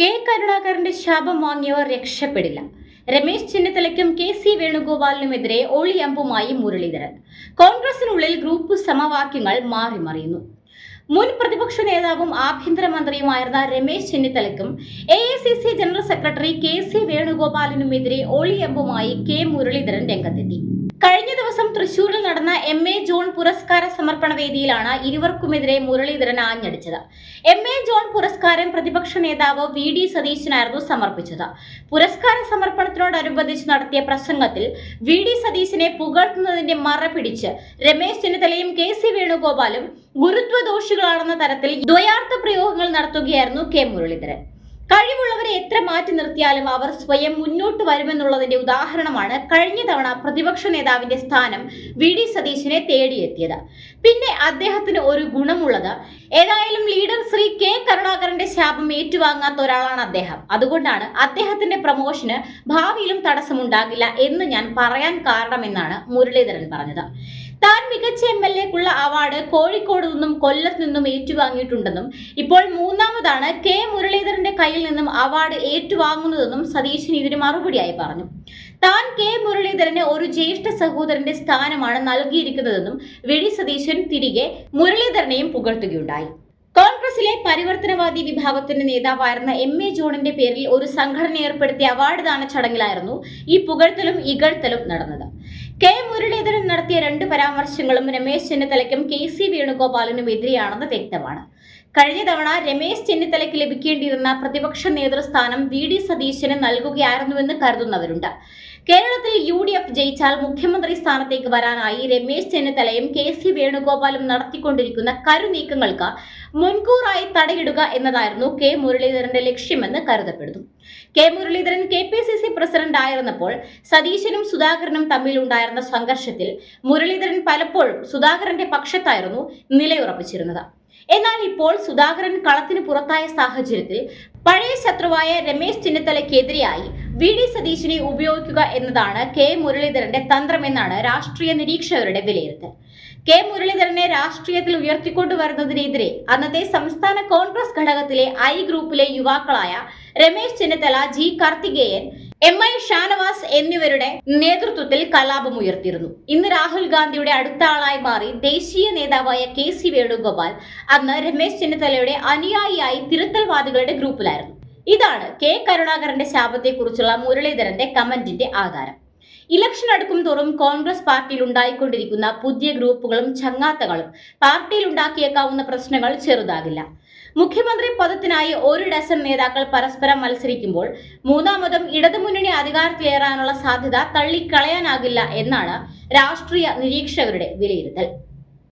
K കരുണാകരന്റെ ശാപം വാങ്ങിയവർ രക്ഷപ്പെടില്ല. രമേശ് ചെന്നിത്തലയ്ക്കും കെ സി വേണുഗോപാലിനുമെതിരെ ഒളിയമ്പുമായി മുരളീധരൻ. കോൺഗ്രസിനുള്ളിൽ ഗ്രൂപ്പ് സമവാക്യങ്ങൾ മാറിമറിയുന്നു. മുൻ പ്രതിപക്ഷ നേതാവും ആഭ്യന്തരമന്ത്രിയുമായിരുന്ന Ramesh ചെന്നിത്തലയ്ക്കും A I C C general secretary K C വേണുഗോപാലിനുമെതിരെ ഒളിയമ്പുമായി കെ മുരളീധരൻ രംഗത്തെത്തി. കഴിഞ്ഞ ദിവസം തൃശൂരിൽ നടന്ന എം എ ജോൺ പുരസ്കാര സമർപ്പണ വേദിയിലാണ് ഇരുവർക്കുമെതിരെ മുരളീധരൻ ആഞ്ഞടിച്ചത്. എം എ ജോൺ പുരസ്കാരം പ്രതിപക്ഷ നേതാവ് വി ഡി സതീശനായിരുന്നു സമർപ്പിച്ചത്. പുരസ്കാര സമർപ്പണത്തിനോടനുബന്ധിച്ച് നടത്തിയ പ്രസംഗത്തിൽ വി ഡി സതീശനെ പുകഴ്ത്തുന്നതിന്റെ മറ പിടിച്ച് രമേശ് ചെന്നിത്തലയും കെ സി വേണുഗോപാലും ഗുരുത്വദോഷികളാണെന്ന തരത്തിൽ ദ്വയാർത്ഥ പ്രയോഗങ്ങൾ നടത്തുകയായിരുന്നു കെ മുരളീധരൻ. കഴിവുള്ളവരെ എത്ര മാറ്റി നിർത്തിയാലും അവർ സ്വയം മുന്നോട്ട് വരുമെന്നുള്ളതിന്റെ ഉദാഹരണമാണ് കഴിഞ്ഞ തവണ പ്രതിപക്ഷ നേതാവിന്റെ സ്ഥാനം വി ഡി സതീശനെ തേടിയെത്തിയത്. പിന്നെ അദ്ദേഹത്തിന് ഒരു ഗുണമുള്ളത് ഏതായാലും ലീഡർ ശ്രീ കെ കരുണാകരന്റെ ശാപം ഏറ്റുവാങ്ങാത്ത ഒരാളാണ് അദ്ദേഹം. അതുകൊണ്ടാണ് അദ്ദേഹത്തിന്റെ പ്രമോഷന് ഭാവിയിലും തടസ്സമുണ്ടാകില്ല എന്ന് ഞാൻ പറയാൻ കാരണമെന്നാണ് മുരളീധരൻ പറഞ്ഞത്. താൻ മികച്ച എം എൽ എക്കുള്ള അവാർഡ് കോഴിക്കോട് നിന്നും കൊല്ലത്ത് നിന്നും ഏറ്റുവാങ്ങിയിട്ടുണ്ടെന്നും ഇപ്പോൾ മൂന്നാമതാണ് കെ മുരളീധരന്റെ കയ്യിൽ നിന്നും അവാർഡ് ഏറ്റുവാങ്ങുന്നതെന്നും സതീശൻ ഇതിന് മറുപടിയായി പറഞ്ഞു. താൻ കെ മുരളീധരന് ഒരു ജ്യേഷ്ഠ സഹോദരന്റെ സ്ഥാനമാണ് നൽകിയിരിക്കുന്നതെന്നും വി സതീശൻ തിരികെ മുരളീധരനെയും പുകഴ്ത്തുകയുണ്ടായി. കോൺഗ്രസിലെ പരിവർത്തനവാദി വിഭാഗത്തിന്റെ നേതാവായിരുന്ന എം എ ജോണിന്റെ പേരിൽ ഒരു സംഘടന ഏർപ്പെടുത്തിയ അവാർഡ് ദാന ചടങ്ങിലായിരുന്നു ഈ പുകഴ്ത്തലും ഇകഴ്ത്തലും നടന്നത്. കെ മുരളീധരൻ നടത്തിയ രണ്ട് പരാമർശങ്ങളും രമേശ് ചെന്നിത്തലയ്ക്കും കെ സി വേണുഗോപാലിനും എതിരെയാണെന്ന് വ്യക്തമാണ്. കഴിഞ്ഞ തവണ രമേശ് ചെന്നിത്തലയ്ക്ക് ലഭിക്കേണ്ടിയിരുന്ന പ്രതിപക്ഷ നേതൃസ്ഥാനം വി ഡി സതീശന് നൽകുകയായിരുന്നുവെന്ന് കരുതുന്നവരുണ്ട്. കേരളത്തിൽ യു ഡി എഫ് ജയിച്ചാൽ മുഖ്യമന്ത്രി സ്ഥാനത്തേക്ക് വരാനായി രമേശ് ചെന്നിത്തലയും കെ സി വേണുഗോപാലും നടത്തിക്കൊണ്ടിരിക്കുന്ന കരുനീക്കങ്ങൾക്ക് മുൻകൂറായി തടയിടുക എന്നതായിരുന്നു കെ മുരളീധരന്റെ ലക്ഷ്യമെന്ന് കരുതപ്പെടുന്നു. K Muraleedharan K P C C president ആയിരുന്നപ്പോൾ സതീശനും സുധാകരനും തമ്മിലുണ്ടായിരുന്ന സംഘർഷത്തിൽ മുരളീധരൻ പലപ്പോഴും സുധാകരന്റെ പക്ഷത്തായിരുന്നു നിലയുറപ്പിച്ചിരുന്നത്. എന്നാൽ ഇപ്പോൾ സുധാകരൻ കളത്തിന് പുറത്തായ സാഹചര്യത്തിൽ പഴയ ശത്രുവായ രമേശ് ചെന്നിത്തലയ്ക്കെതിരെയായി വി ഡി സതീശിനെ ഉപയോഗിക്കുക എന്നതാണ് കെ മുരളീധരന്റെ തന്ത്രമെന്നാണ് രാഷ്ട്രീയ നിരീക്ഷകരുടെ വിലയിരുത്തൽ. കെ മുരളീധരനെ രാഷ്ട്രീയത്തിൽ ഉയർത്തിക്കൊണ്ടുവരുന്നതിനെതിരെ അന്നത്തെ സംസ്ഥാന കോൺഗ്രസ് ഘടകത്തിലെ ഐ ഗ്രൂപ്പിലെ യുവാക്കളായ Ramesh Chennithala G Karthikeyan M I Shanavas എന്നിവരുടെ നേതൃത്വത്തിൽ കലാപം ഉയർത്തിയിരുന്നു. ഇന്ന് രാഹുൽ ഗാന്ധിയുടെ അടുത്ത ആളായി മാറി ദേശീയ നേതാവായ കെ സി വേണുഗോപാൽ അന്ന് രമേശ് ചെന്നിത്തലയുടെ അനുയായിയായി തിരുത്തൽവാദികളുടെ ഗ്രൂപ്പിലായിരുന്നു. ഇതാണ് കെ കരുണാകരന്റെ ശാപത്തെക്കുറിച്ചുള്ള മുരളീധരന്റെ കമന്റിന്റെ ആധാരം. ഇലക്ഷൻ അടുക്കും തോറും കോൺഗ്രസ് പാർട്ടിയിൽ ഉണ്ടായിക്കൊണ്ടിരിക്കുന്ന പുതിയ ഗ്രൂപ്പുകളും ചങ്ങാത്തകളും പാർട്ടിയിൽ ഉണ്ടാക്കിയേക്കാവുന്ന പ്രശ്നങ്ങൾ ചെറുതാകില്ല. മുഖ്യമന്ത്രി പദത്തിനായി ഒരു ഡസൻ നേതാക്കൾ പരസ്പരം മത്സരിക്കുമ്പോൾ മൂന്നാമതും ഇടതുമുന്നണി അധികാരത്തിലേറാനുള്ള സാധ്യത തള്ളിക്കളയാനാകില്ല എന്നാണ് രാഷ്ട്രീയ നിരീക്ഷകരുടെ വിലയിരുത്തൽ.